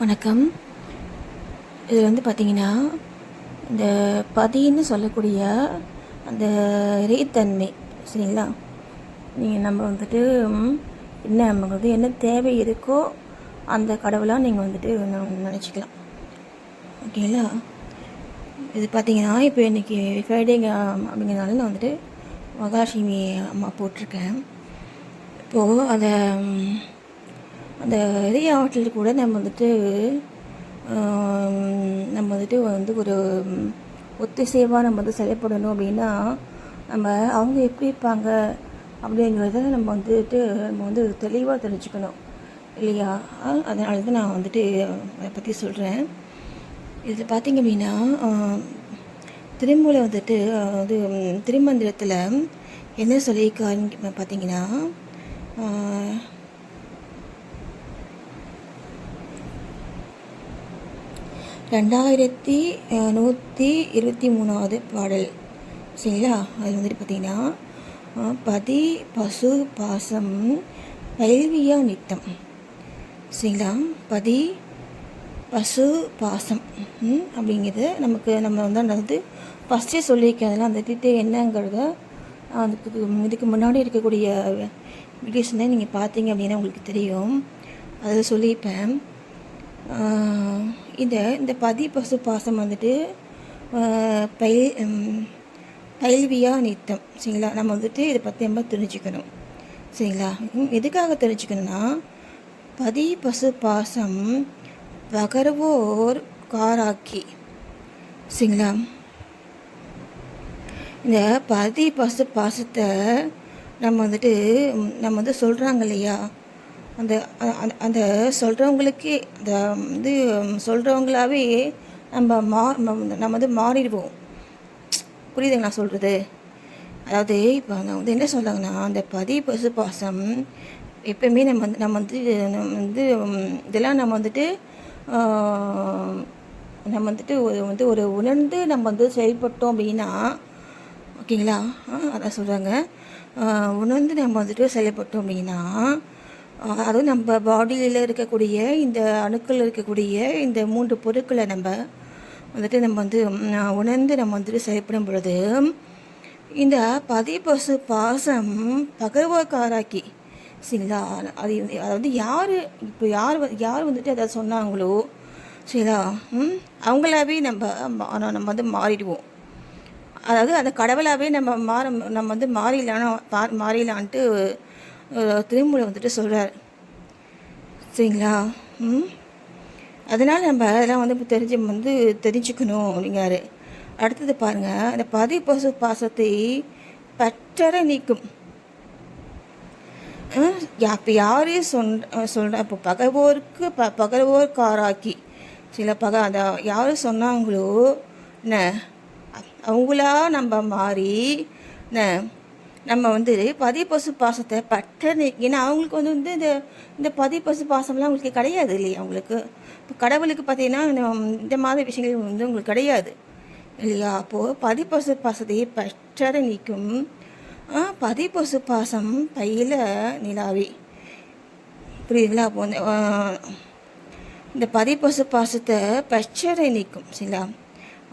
வணக்கம். இது வந்து பார்த்தீங்கன்னா இந்த பதின்னு சொல்லக்கூடிய அந்த இறைத்தன்மை சரிங்களா? நீங்கள் நம்ம வந்துட்டு என்ன நமக்கு வந்து என்ன தேவை இருக்கோ அந்த கடவுளாக நீங்கள் வந்துட்டு நினச்சிக்கலாம். ஓகேங்களா? இது பார்த்தீங்கன்னா இப்போ இன்றைக்கி ஃப்ரைடேங்க அப்படிங்கிறனால நான் வந்துட்டு மகாலட்சுமி அம்மா போட்டிருக்கேன். இப்போது அதை அந்த இதய ஆற்றல் கூட நம்ம வந்துட்டு நம்ம வந்துட்டு வந்து ஒரு ஒத்திசைவாக நம்ம வந்து செயல்படணும் அப்படின்னா நம்ம அவங்க எப்படி இருப்பாங்க அப்படிங்கிறத நம்ம வந்துட்டு நம்ம வந்து தெளிவாக தெரிஞ்சுக்கணும். இல்லையா? அதனால தான் நான் வந்துட்டு அதை பற்றி சொல்கிறேன் இதில் பார்த்தீங்க அப்படின்னா திருமூலை வந்துட்டு அது திருமந்திரத்தில் என்ன சொல்லியிருக்காருன்னு பார்த்தீங்கன்னா ரெண்டாயிரத்தி நூற்றி இருபத்தி மூணாவது பாடல். சரிங்களா? அதில் வந்துட்டு பார்த்தீங்கன்னா பதி பசு பாசம் பைல்வியா நித்தம். சரிங்களா? பதி பசு பாசம் அப்படிங்கிறது நமக்கு நம்ம வந்து அந்த வந்து ஃபஸ்ட்டே சொல்லியிருக்கேன். அந்த திட்டு என்னங்கிறத அதுக்கு இதுக்கு முன்னாடி இருக்கக்கூடிய வீடியோஸ் தான் நீங்கள் பார்த்தீங்க அப்படின்னா உங்களுக்கு தெரியும். அதில் சொல்லியிருப்பேன். இந்த இந்த பதி பசு பாசம் வந்துட்டு பயில் ம், நித்தம் சரிங்களா? நம்ம வந்துட்டு இதை பற்றி நம்ம தெரிஞ்சுக்கணும் சரிங்களா? எதுக்காக தெரிஞ்சுக்கணும்னா பதி பசு பாசம் பகர்வோர் காராக்கி சரிங்களா? இந்த பதி பசு பாசத்தை நம்ம வந்துட்டு நம்ம வந்து சொல்கிறாங்க இல்லையா? அந்த அந்த- அந்த சொல்கிறவங்களுக்கே அந்த வந்து சொல்கிறவங்களாவே நம்ம மா நம்ம நம்ம வந்து மாறிடுவோம். புரியுதுங்க நான் சொல்கிறது அதாவது இப்போ நான் வந்து என்ன சொல்கிறாங்கன்னா அந்த பதி பசு பாசம் எப்பயுமே நம்ம வந்து நம்ம வந்து நம்ம வந்து இதெல்லாம் நம்ம வந்துட்டு நம்ம வந்துட்டு ஒரு வந்து ஒரு உணர்ந்து நம்ம வந்து செயல்பட்டோம் அப்படின்னா ஓகேங்களா? அதான் சொல்கிறாங்க உணர்ந்து நம்ம வந்துட்டு செயல்பட்டோம் அப்படின்னா அதுவும் நம்ம பாடியில் இருக்கக்கூடிய இந்த அணுக்கள் இருக்கக்கூடிய இந்த மூன்று பொருட்களை நம்ம வந்துட்டு நம்ம வந்து உணர்ந்து நம்ம வந்துட்டு செயல்படும் பொழுது இந்த பதி பாசம் பகவக்காராக்கி சரிங்களா? அது வந்து- அதாவது யார் இப்போ யார் யார் வந்துட்டு அதை சொன்னாங்களோ சரிங்களா? அவங்களாவே நம்ம மா- நம்ம வந்து மாறிடுவோம். அதாவது அந்த கடவுளாகவே நம்ம மாற நம்ம வந்து மாறிடலாம் மாறிடலான்ட்டு திருமூலை வந்துட்டு சொல்கிறார் சரிங்களா? ம்? அதனால் நம்ம அதெல்லாம் வந்து இப்போ தெரிஞ்சு வந்து தெரிஞ்சுக்கணும் அப்படிங்கிறாரு. அடுத்தது பாருங்கள் அந்த பதி பசு பாசத்தை பற்றற நீக்கும். இப்போ யாரையும் சொன் சொல்கிறேன் இப்போ பகவோருக்கு ப பகவோர் காராக்கி சில பக அந்த யார் சொன்னாங்களோ என்ன அவங்களா நம்ம மாறி என்ன நம்ம வந்து பதி பசு பாசத்தை பற்ற நீ- ஏன்னா அவங்களுக்கு வந்து வந்து இந்த இந்த பதி பசு பாசம்லாம் அவங்களுக்கு கிடையாது இல்லையா? அவங்களுக்கு இப்போ கடவுளுக்கு பார்த்தீங்கன்னா இந்த- இந்த மாதிரி விஷயங்கள் வந்து உங்களுக்கு கிடையாது. இல்லையா? அப்போது பதி பசு பாசத்தை பற்றற நீக்கும் பதி பசு பாசம் பையில நிலாவி. புரியுதுங்களா? அப்போ வந்து இந்த பதி பசு பாசத்தை பச்சரை நீக்கும் சரிங்களா?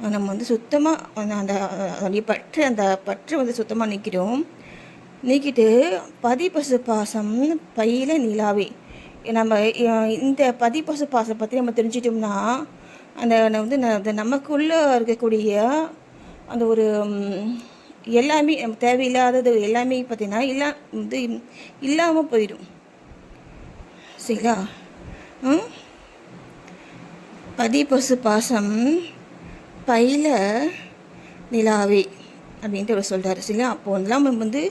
நம்ம வந்து சுத்தமாக அந்த அதோடைய பற்று அந்த பற்று வந்து சுத்தமாக நிற்கிறோம் நீக்கிட்டு பதிப்பசு பாசம் பையில நிலாவே. நம்ம இந்த பதிப்பசு பாசம் பற்றி நம்ம தெரிஞ்சிட்டோம்னா அந்த வந்து ந- அந்த நமக்குள்ளே இருக்கக்கூடிய அந்த ஒரு எல்லாமே நம்ம தேவையில்லாதது எல்லாமே பார்த்திங்கன்னா இல்லா வந்து இல்லாமல் போயிடும். சரிங்களா? பதிப்பசு பாசம் பையில நிலாவே அப்படின்ட்டு அவர் சொல்கிறாரு சரிங்களா? அப்போ நம்ம வந்து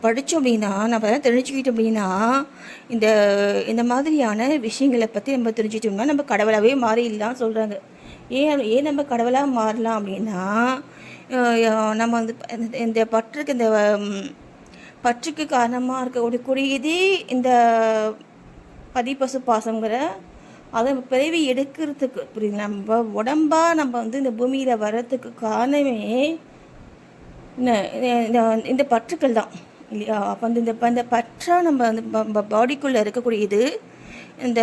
படித்தோம் அப்படின்னா நம்ம அதெல்லாம் தெரிஞ்சுக்கிட்டோம் அப்படின்னா இந்த இந்த மாதிரியான விஷயங்களை பற்றி நம்ம தெரிஞ்சுக்கிட்டோம்னா நம்ம கடவுளாகவே மாறிடலாம் சொல்கிறாங்க ஏன் ஏன் நம்ம கடவுளாக மாறலாம் அப்படின்னா நம்ம வந்து இந்த- இந்த பற்றுக்கு இந்த பற்றுக்கு காரணமாக இருக்கக்கூடிய இருக்கக்கூடியதே இந்த பதிப்பசு பாசங்கிற அதை பிறவி எடுக்கிறதுக்கு புரியுது நம்ம உடம்பாக நம்ம வந்து இந்த பூமியில் வர்றதுக்கு காரணமே இந்த இந்த பற்றுக்கள் தான். இல்லையா? அப்போ வந்து இந்த இந்த பற்றா நம்ம வந்து பாடிக்குள்ளே இருக்கக்கூடியது இந்த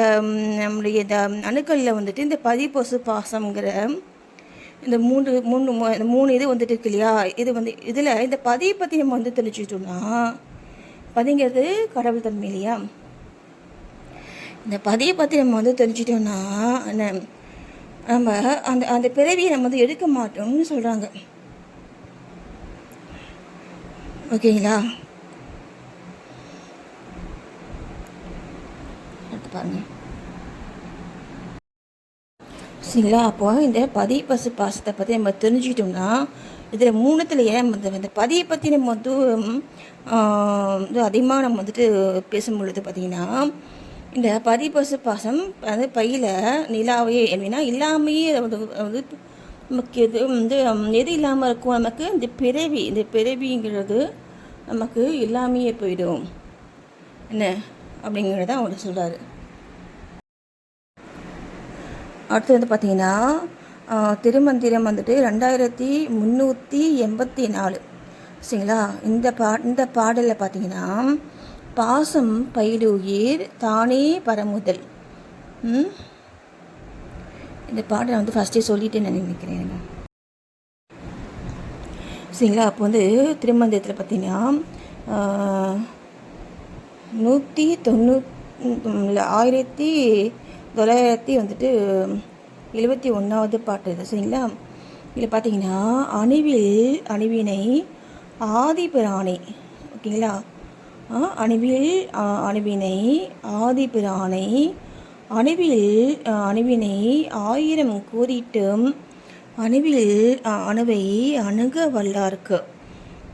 நம்முடைய இந்த அணுக்களில் வந்துட்டு இந்த பதிப்பொசு பாசம்ங்கிற இந்த மூன்று மூணு இந்த மூணு இது வந்துட்டு இருக்கு இல்லையா? இது வந்து இதில் இந்த பதியை பற்றி நம்ம வந்து தெரிஞ்சுக்கிட்டோம்னா பதிங்கிறது கடவுள் தன்மை இல்லையா? இந்த பதியை பற்றி நம்ம வந்து தெரிஞ்சிட்டோம்னா என்ன நம்ம அந்த அந்த பிறவியை நம்ம வந்து எடுக்க மாட்டோம்னு சொல்கிறாங்க ஓகேங்களா? பாருங்க. சரிங்களா அப்போ இந்த பதி பசு பாசத்தை பற்றி நம்ம தெரிஞ்சுக்கிட்டோம்னா இதில் மூணுத்துலேயே நம்ம இந்த இந்த பதியை பற்றி நம்ம வந்து வந்து அதிகமாக நம்ம வந்துட்டு பேசும்பொழுது பார்த்திங்கன்னா இந்த பதி பசு பாசம் அது பையில் நிலாவே அப்படின்னா இல்லாமையே வந்து வந்து நமக்கு எது வந்து எது இல்லாமல் இருக்கும் நமக்கு இந்த பிறவி இந்த பிறவிங்கிறது நமக்கு இல்லாமையே போயிடும். என்ன? அப்படிங்கிறத அவர் சொல்கிறாரு அடுத்து வந்து பார்த்தீங்கன்னா திருமந்திரம் வந்துட்டு ரெண்டாயிரத்தி முந்நூற்றி எண்பத்தி நாலு. சரிங்களா? இந்த பா இந்த பாடலில் பார்த்தீங்கன்னா பாசம் பயிலுயிர் தானே பரமுதல். ம்? இந்த பாடலை வந்து ஃபஸ்ட்டே சொல்லிட்டு நான் நினைக்கிறேன் சரிங்களா? அப்போ வந்து திருமந்திரத்தில் பார்த்தீங்கன்னா நூற்றி தொண்ணூ ஆயிரத்தி தொள்ளாயிரத்தி வந்துட்டு எழுபத்தி ஒன்றாவது பாட்டு இது சரிங்களா? இதில் பார்த்தீங்கன்னா அணுவில் அணுவினை ஆதிபிராணி ஓகேங்களா? அணுவில் ஆ, அணுவினை ஆதிபிரானை அணுவில் அணுவினை ஆயிரம் கூறிட்டும் அணுவில் அணுவை அணுக வல்லார்க்கு.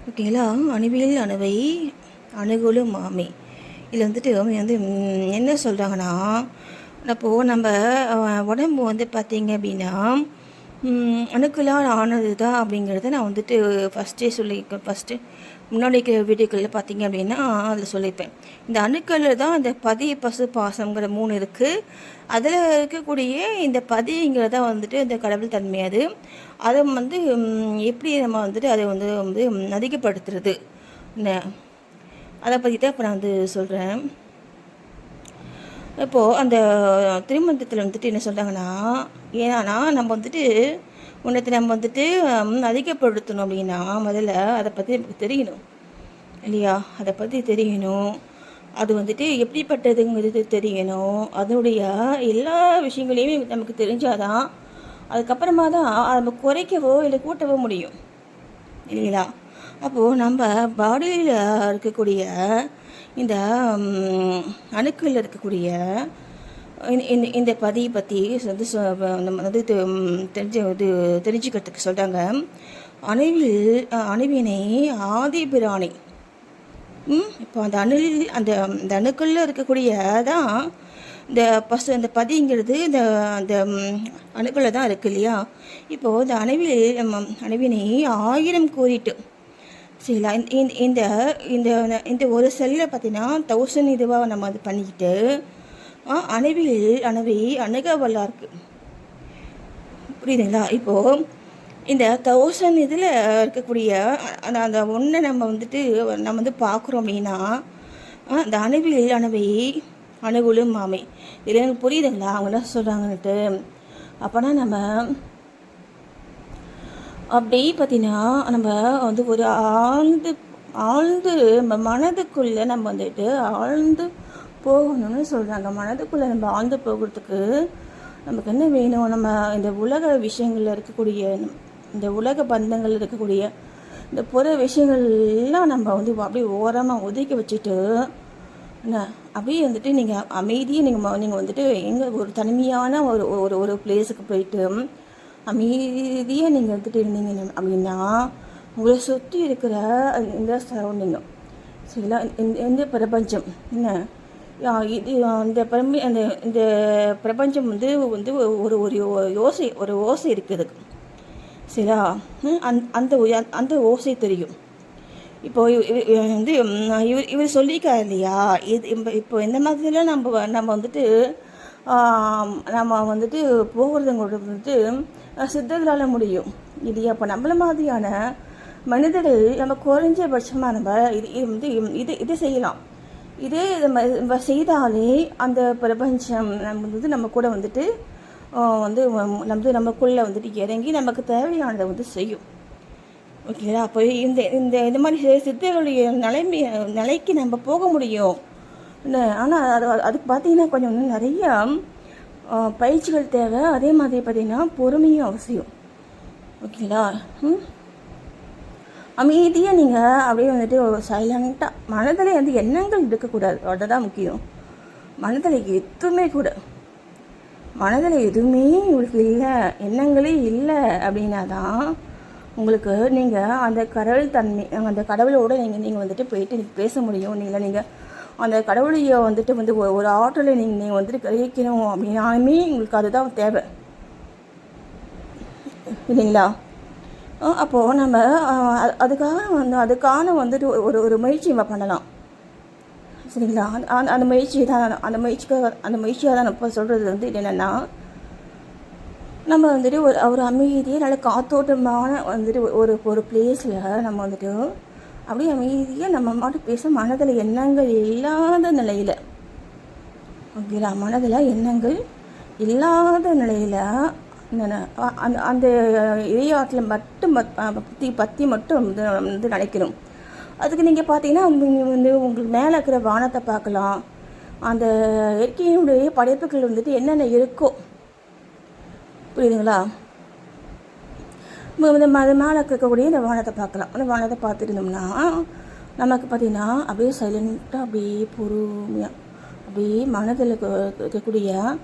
ஓகேங்களா? அணுவில் அணுவை அணுகுலும் மாமி. இதில் வந்துட்டு வந்து என்ன சொல்கிறாங்கன்னா அப்போது நம்ம உடம்பு வந்து பார்த்திங்க அப்படின்னா அணுக்களால் ஆனது தான் அப்படிங்கிறத நான் வந்துட்டு ஃபஸ்ட்டே சொல்லி ஃபஸ்ட்டு முன்னாடி இருக்கிற வீடியோக்களில் பார்த்தீங்க அப்படின்னா அதில் சொல்லியிருப்பேன். இந்த அணுக்களில் தான் இந்த பதி பசு பாசங்கிற மூணு இருக்குது அதில் இருக்கக்கூடிய இந்த பதிங்கிறத வந்துட்டு இந்த கடவுள் தன்மை அது. அதை வந்து எப்படி நம்ம வந்துட்டு அதை வந்து வந்து அதிகப்படுத்துறது? என்ன அதை பற்றி தான் இப்போ நான் வந்து சொல்கிறேன் இப்போது அந்த திருமணத்தில் வந்துட்டு என்ன சொல்கிறாங்கன்னா ஏன்னா நம்ம வந்துட்டு உன்னத்தை நம்ம வந்துட்டு அதிகப்படுத்தணும் அப்படின்னா முதல்ல அதை பற்றி நமக்கு தெரியணும். இல்லையா? அதை பற்றி தெரியணும். அது வந்துட்டு எப்படிப்பட்டதுங்கிறது தெரியணும். அதனுடைய எல்லா விஷயங்களையுமே நமக்கு தெரிஞ்சாதான் அதுக்கப்புறமா தான் நம்ம குறைக்கவோ இல்லை கூட்டவோ முடியும். இல்லைங்களா? அப்போது நம்ம பாடியில் இருக்கக்கூடிய இந்த அணுக்களில் இருக்கக்கூடிய இந்த- இந்த இந்த பதியை பற்றி வந்து சொ- நம்ம வந்து தெ- தெரிஞ்சு இது தெரிஞ்சுக்கிறதுக்கு சொல்கிறாங்க அணுவில் அணுவினை ஆதிபிராணி ம் இப்போ அந்த அணில் அந்த அந்த அணுக்களில் இருக்கக்கூடிய தான் இந்த பசு அந்த பதிங்கிறது இந்த அந்த அணுக்களில் தான் இருக்குது இல்லையா? இப்போது இந்த அணுவில் நம்ம அணுவினை ஆயிரம் கூறிட்டு. சரிங்களா? இந்த இந்த இந்த இந்த- ஒரு செல்லில் பார்த்தீங்கன்னா தௌசண்ட் இதுவாக நம்ம அது பண்ணிக்கிட்டு அணுவில் அணுவை அணுக வல்லா இருக்கு புரியுதுங்களா? இப்போது இந்த தௌசண்ட் இதில் இருக்கக்கூடிய அந்த அந்த ஒன்றை நம்ம வந்துட்டு நம்ம வந்து பார்க்குறோம் அப்படின்னா அந்த அணுவில் அணுவை அணுகுலும் மாமை. இதில் எனக்கு புரியுதுங்களா? அவங்க என்ன சொல்கிறாங்கன்ட்டு அப்போனா நம்ம அப்படி பார்த்தீங்கன்னா நம்ம வந்து ஒரு ஆழ்ந்து ஆழ்ந்து நம்ம மனதுக்குள்ளே நம்ம வந்துட்டு ஆழ்ந்து போகணும்னு சொல்கிறாங்க மனதுக்குள்ளே நம்ம ஆழ்ந்து போகிறதுக்கு நமக்கு என்ன வேணும்? நம்ம இந்த உலக விஷயங்களில் இருக்கக்கூடிய இந்த உலக பந்தங்கள் இருக்கக்கூடிய இந்த புற விஷயங்கள் எல்லாம் நம்ம வந்து அப்படியே ஓரமாக ஒதுக்கி வச்சுட்டு என்ன? அப்படியே வந்துட்டு நீங்கள் அமைதியாக நீங்கள் நீங்கள் வந்துட்டு எங்கே ஒரு தனிமையான ஒரு ஒரு ஒரு பிளேஸுக்கு போயிட்டு அமைதியாக நீங்கள் வந்துட்டு இருந்தீங்க அப்படின்னா உங்களை சுற்றி இருக்கிற இந்த சரௌண்டிங்கும் சரிங்களா? இந்த இந்த பிரபஞ்சம் என்ன? இது இந்த பிரமி அந்த இந்த பிரபஞ்சம் வந்து வந்து ஒரு ஒரு ஓசை யோசை ஒரு ஓசை இருக்குது. சரியா? அந்த அந்த அந்த ஓசை தெரியும். இப்போ வந்து இவர் இவர் சொல்லியிருக்காரு இல்லையா? இது இப்போ இப்போ இந்த மாதிரிலாம் நம்ம நம்ம வந்துட்டு நம்ம வந்துட்டு போகிறதுங்கிறது வந்துட்டு சித்தர்களால் முடியும். இல்லையா? இப்போ நம்மள மாதிரியான மனிதர்கள் நம்ம குறைஞ்சபட்சமாக நம்ம இது இது வந்து இது இது செய்யலாம். இதே நம்ம நம்ம செய்தாலே அந்த பிரபஞ்சம் நம்ம வந்து நம்ம கூட வந்துட்டு வந்து நம்ம வந்து நமக்குள்ளே வந்துட்டு இறங்கி நமக்கு தேவையானதை வந்து செய்யும். ஓகேங்களா? அப்போ இந்த இந்த இந்த மாதிரி சித்தர்களுடைய நிலைமை நிலைக்கு நம்ம போக முடியும். ஆனால் அது அதுக்கு பார்த்தீங்கன்னா கொஞ்சம் நிறையா நிறைய பயிற்சிகள் தேவை. அதே மாதிரி பார்த்தீங்கன்னா பொறுமையும் அவசியம். ஓகேங்களா? ம்? அமைதியாக நீங்கள் அப்படியே வந்துட்டு சைலண்ட்டாக மனதில் வந்து எண்ணங்கள் இருக்கக்கூடாது. அதுதான் முக்கியம். மனதில் எதுவுமே கூட மனதில் எதுவுமே உங்களுக்கு இல்லை எண்ணங்களே இல்லை அப்படின்னா தான் உங்களுக்கு நீங்கள் அந்த கடவுள் தன்மை அந்த கடவுளோட நீங்கள் நீங்கள் வந்துட்டு போயிட்டு நீங்கள் பேச முடியும். நீங்கள் நீங்கள் அந்த கடவுளைய வந்துட்டு வந்து ஒரு- ஆற்றலை நீங்கள் நீங்கள் வந்துட்டு கிரகிக்கணும் அப்படின்னாலுமே உங்களுக்கு அதுதான் தேவை. இல்லைங்களா? அப்போது நம்ம அதுக்காக வந்து அதுக்கான வந்துட்டு ஒரு ஒரு முயற்சி நம்ம பண்ணலாம். சரிங்களா? அந்த அந்த- முயற்சி தான் அந்த முயற்சிக்காக அந்த முயற்சியாக தான் நம்ம இப்போ சொல்கிறது வந்து என்னென்னா நம்ம வந்துட்டு ஒரு ஒரு அமைதியாக நல்ல காத்தோட்டமான வந்துட்டு ஒரு ஒரு பிளேஸில் நம்ம வந்துட்டு அப்படியே அமைதியாக நம்ம மாட்டு பேச மனதில் எண்ணங்கள் இல்லாத நிலையில் ஓகேங்களா மனதில் எண்ணங்கள் இல்லாத நிலையில் அந்த அந்த இறையாற்றில் மட்டும் பற்றி பற்றி மட்டும் வந்து வந்து நினைக்கணும். அதுக்கு நீங்கள் பார்த்தீங்கன்னா வந்து உங்களுக்கு மேலே இருக்கிற வானத்தை பார்க்கலாம். அந்த இயற்கையினுடைய படைப்புகள் வந்துட்டு என்னென்ன இருக்கோ. புரியுதுங்களா? இந்த வந்து ம- மேலே இருக்கக்கூடிய இந்த வானத்தை பார்க்கலாம். அந்த வானத்தை பார்த்துருந்தோம்னா நமக்கு பார்த்தீங்கன்னா அப்படியே சைலண்ட்டாக அப்படியே பொறுமையாக அப்படியே மனதில் இருக்கக்கூடிய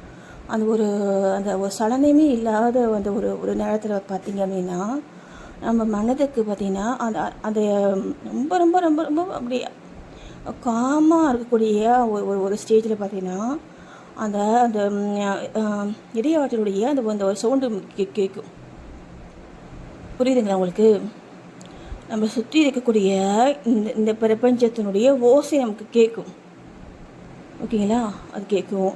அந்த ஒரு அந்த ஒரு சலனமே இல்லாத அந்த ஒரு ஒரு நேரத்தில் பார்த்தீங்க அப்படின்னா நம்ம மனதுக்கு பார்த்தீங்கன்னா அந்த அந்த ரொம்ப ரொம்ப ரொம்ப ரொம்ப அப்படியே காமாக இருக்கக்கூடிய ஒரு ஒரு ஒரு ஸ்டேஜில் பார்த்தீங்கன்னா அந்த அந்த இடையாற்றலுடைய அந்த அந்த ஒரு சவுண்டு கேட்கும் புரியுதுங்களா உங்களுக்கு? நம்ம சுற்றி இருக்கக்கூடிய இந்த இந்த பிரபஞ்சத்தினுடைய ஓசை நமக்கு கேட்கும் ஓகேங்களா? அது கேட்கும்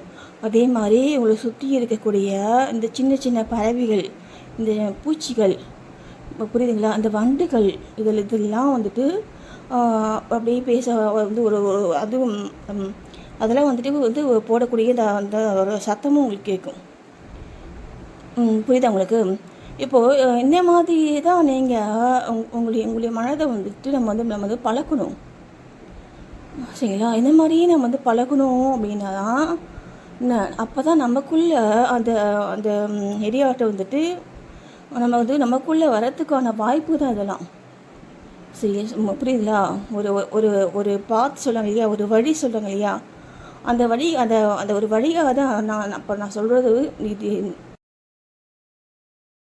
அதே மாதிரி உங்களை சுற்றி இருக்கக்கூடிய இந்த சின்ன சின்ன பறவைகள் இந்த பூச்சிகள் புரியுதுங்களா? அந்த வண்டுகள் இதில் இதெல்லாம் வந்துட்டு அப்படியே பேச வந்து ஒரு அதுவும் அதெல்லாம் வந்துட்டு வந்து போடக்கூடிய இந்த அந்த ஒரு சத்தமும் உங்களுக்கு கேட்கும். புரியுதா உங்களுக்கு? இப்போது இந்த மாதிரி தான் நீங்கள் உங்களுடைய உங்களுடைய மனதை வந்துட்டு நம்ம வந்து நம்ம வந்து பழக்கணும். சரிங்களா? இந்த மாதிரியே நம்ம வந்து பழகணும் அப்படின்னா தான் அப்போ தான் நமக்குள்ளே அந்த அந்த எரியாட்டை வந்துட்டு நம்ம வந்து நமக்குள்ளே வரத்துக்கான வாய்ப்பு தான் இதெல்லாம். சரி புரியுதுங்களா? ஒரு ஒரு ஒரு பாத் சொல்லுவாங்க இல்லையா? ஒரு வழி சொல்லுவாங்க இல்லையா? அந்த வழி அந்த அந்த ஒரு வழியாக தான் நான் அப்போ நான் சொல்கிறது இது